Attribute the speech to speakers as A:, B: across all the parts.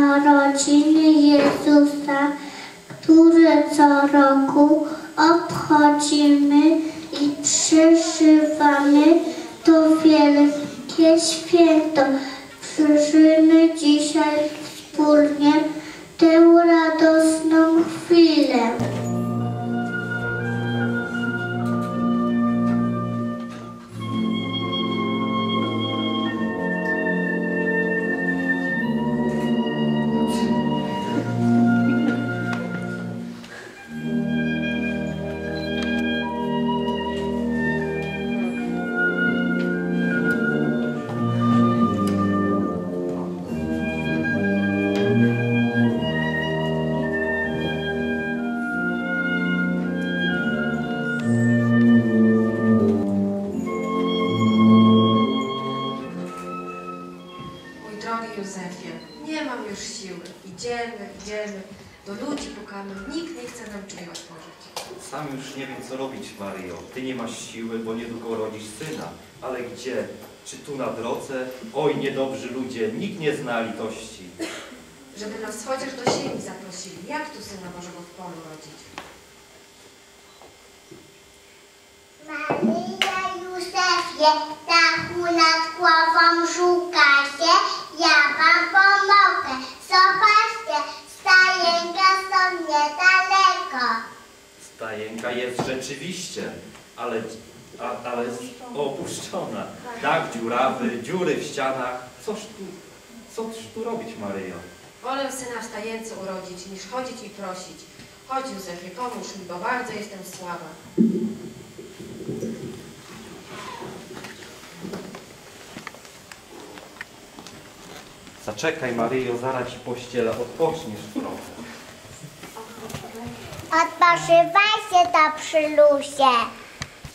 A: narodziny Jezusa, które co roku obchodzimy i przeżywamy to wielkie święto. Przeżyjmy dzisiaj wspólnie tę radosną chwilę.
B: Do ludzi pukamy, nikt nie chce nam drzwi otworzyć.
C: Sam już nie wiem, co robić, Maryjo. Ty nie masz siły, bo niedługo rodzisz syna. Ale gdzie? Czy tu na drodze? Oj, niedobrzy ludzie, nikt nie zna litości.
B: Żeby nas chociaż do sieni zaprosili. Jak tu syna Bożego w polu rodzić?
A: Maryja Józefie, dachu nad głową szukacie, ja wam pomogę. Zobaczcie, stajenka są niedaleko.
C: Stajenka jest rzeczywiście, ale, a, ale jest opuszczona. Dach dziurawy, dziury w ścianach. Coż tu, coż tu robić, Maryjo?
B: Wolę syna w stajence urodzić, niż chodzić i prosić. Chodź Józefie, pomóż mi, bo bardzo jestem słaba.
C: Zaczekaj, Maryjo, zaraz ci pościelę, odpoczniesz trochę.
A: Odpoczywajcie to przylusie.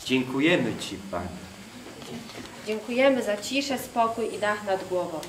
C: Dziękujemy ci, Pani.
B: Dziękujemy za ciszę, spokój i dach nad głową.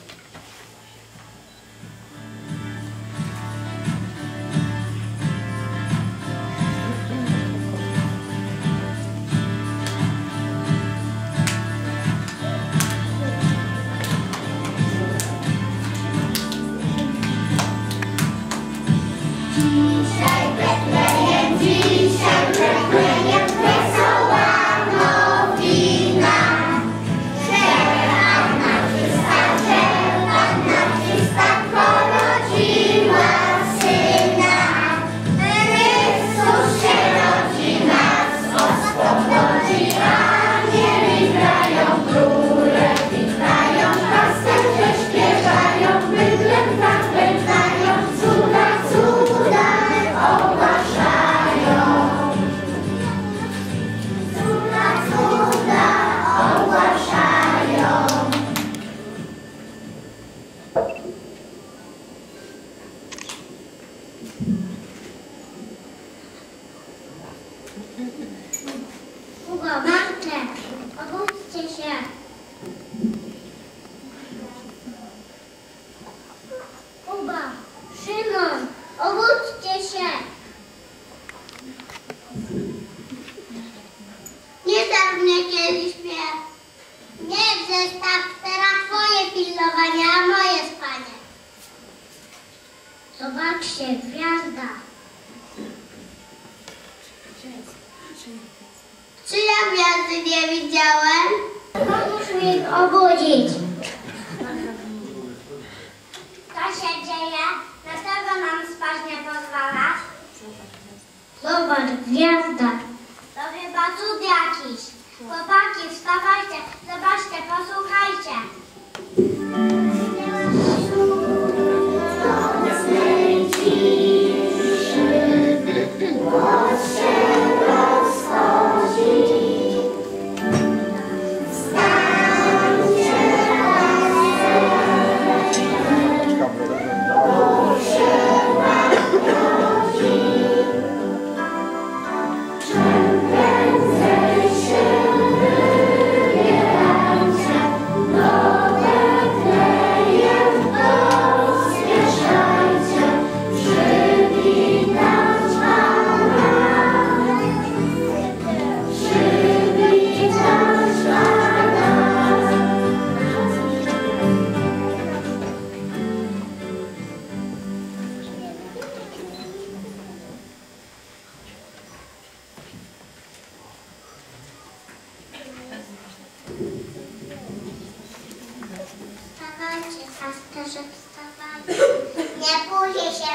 A: Obudźcie się. Nie tak mnie kiedyś śpię. Nie, zestaw teraz twoje pilnowanie, a moje spanie. Zobaczcie, gwiazda. Czy ja gwiazdy nie widziałem? Pomóż ich obudzić.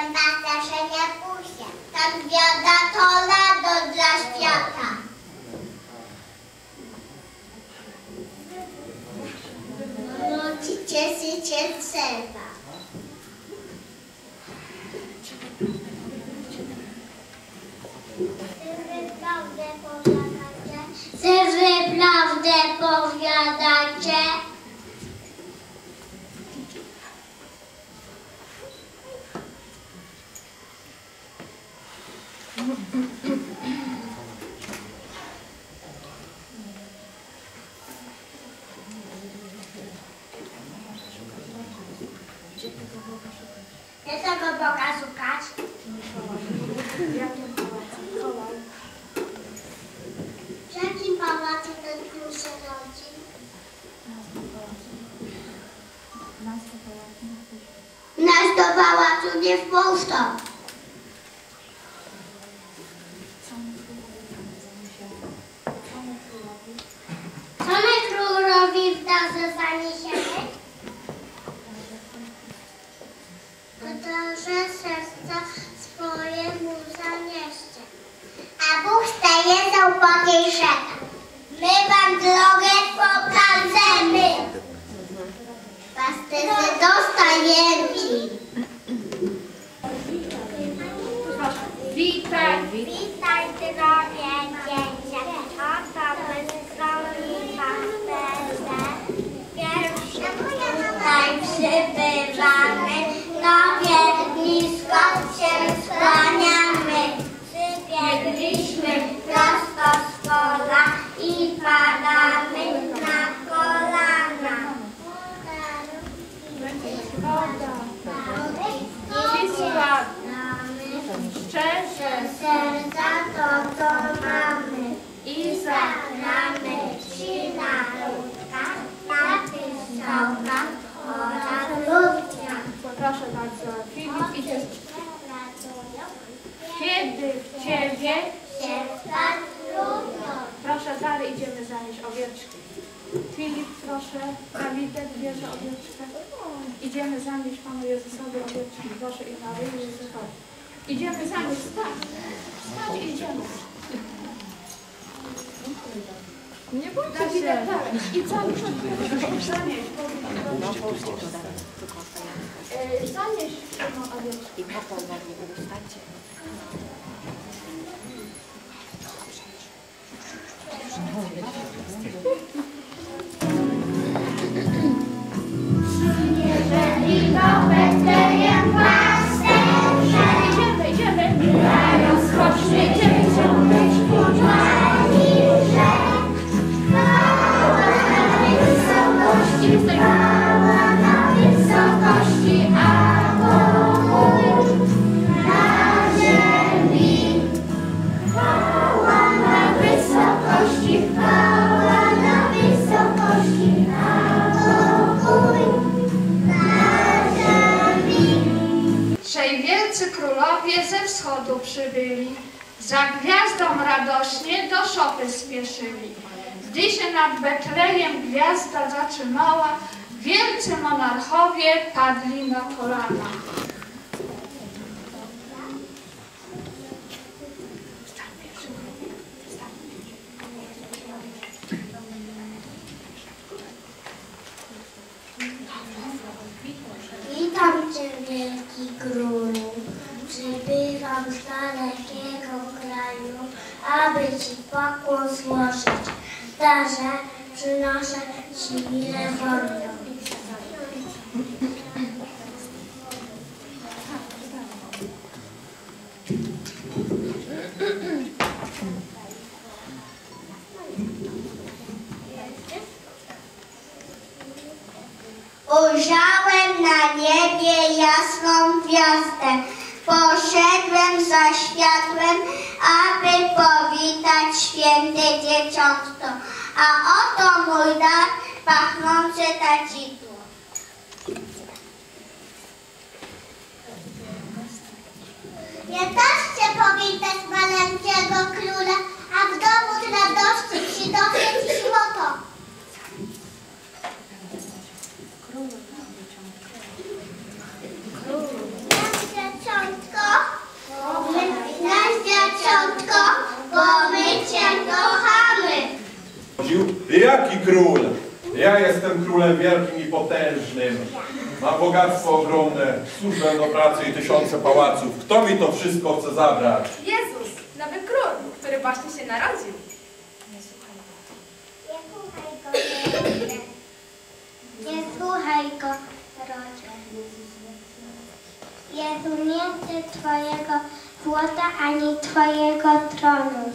A: Się pasterze, nie pójdzie. Ta gwiazda to pałacu nie wpuszczą. Co my królowi w darze zaniesiemy? Darze serca swojemu zanieście. A Bóg staje za ubogiej rzeka. My wam drogę pokażemy. Pasterze dostajemci.
D: bella Idziemy zanieść Panu Jezusowi owieczki. Proszę i Maryi Jezusowi. Idziemy zanieść, wstać. Wstać i idziemy. Nie bójcie się. I cały czas zanieść. E, Zanieść Panu owieczki.
A: Jeżeli
D: wielcy królowie ze wschodu przybyli, za gwiazdą radośnie do szopy spieszyli. Gdy się nad Betlejem gwiazda zatrzymała, wielcy monarchowie padli na kolana.
A: Witam Cię, wielki królu. Przybywam z dalekiego kraju, aby Ci pokłon złożyć. Darze przynoszę Ci milę wolną. Ujrzałem na niebie jasną gwiazdę. Poszedłem za światłem, aby powitać święte dzieciątko. A oto mój dar, pachnące tacitło. Ja też chcę powitać maleńkiego króla, a w domu z radości przynoszę ci złoto.
E: rządził? Jaki król? Ja jestem królem wielkim i potężnym. Mam bogactwo ogromne, służbę do pracy i tysiące pałaców. Kto mi to wszystko chce zabrać?
F: Jezus, nowy król, który właśnie się narodził.
A: Nie słuchaj go, Herodzie. Nie słuchaj go, Herodzie. Jezu, nie chcę Twojego złota ani Twojego tronu.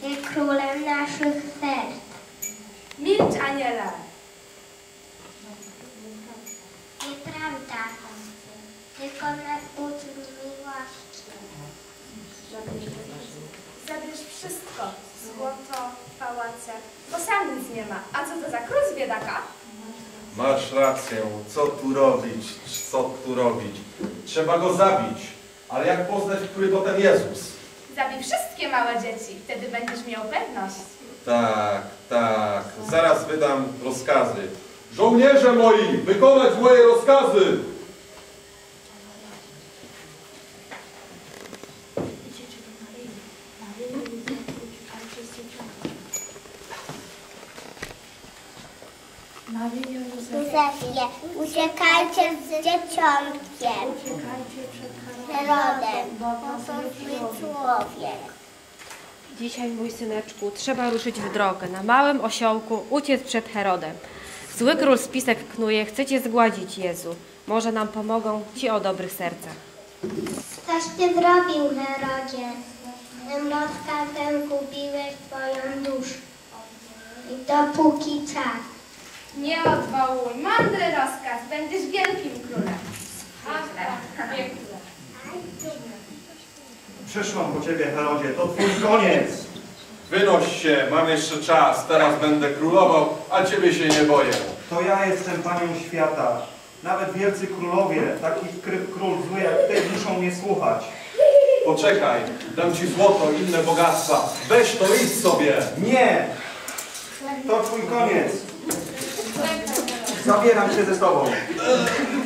A: Ty królem naszych serc.
F: Milcz, aniele.
A: Tylko naucz miłości.
F: Zabierz wszystko, złoto, pałace, bo sam nic nie ma. A co to za król z biedaka?
E: Masz rację, co tu robić, co tu robić? Trzeba go zabić. Ale jak poznać, który to ten Jezus?
F: Zabij wszystkie małe dzieci, wtedy będziesz miał pewność.
E: Tak, tak, zaraz wydam rozkazy. Żołnierze moi, wykonać moje rozkazy!
A: Józefie, uciekajcie to zły człowiek.
G: Dzisiaj, mój syneczku, trzeba ruszyć w drogę. Na małym osiołku uciec przed Herodem. Zły król spisek knuje, chce cię zgładzić, Jezu. Może nam pomogą ci o dobrych sercach.
A: Coś ty zrobił, Herodzie. Tym rozkazem gubiłeś twoją duszę. I dopóki czas.
F: Nie odwołuj, mądry rozkaz, będziesz wielkim królem.
H: Przyszłam po ciebie, Herodzie, to twój koniec.
E: Wynoś się, mam jeszcze czas, teraz będę królował, a ciebie się nie boję.
H: To ja jestem panią świata. Nawet wielcy królowie, taki król zły jak ty, muszą mnie słuchać.
E: Poczekaj, dam ci złoto i inne bogactwa. Weź to, idź sobie.
H: Nie! To twój koniec. Zabieram się ze sobą.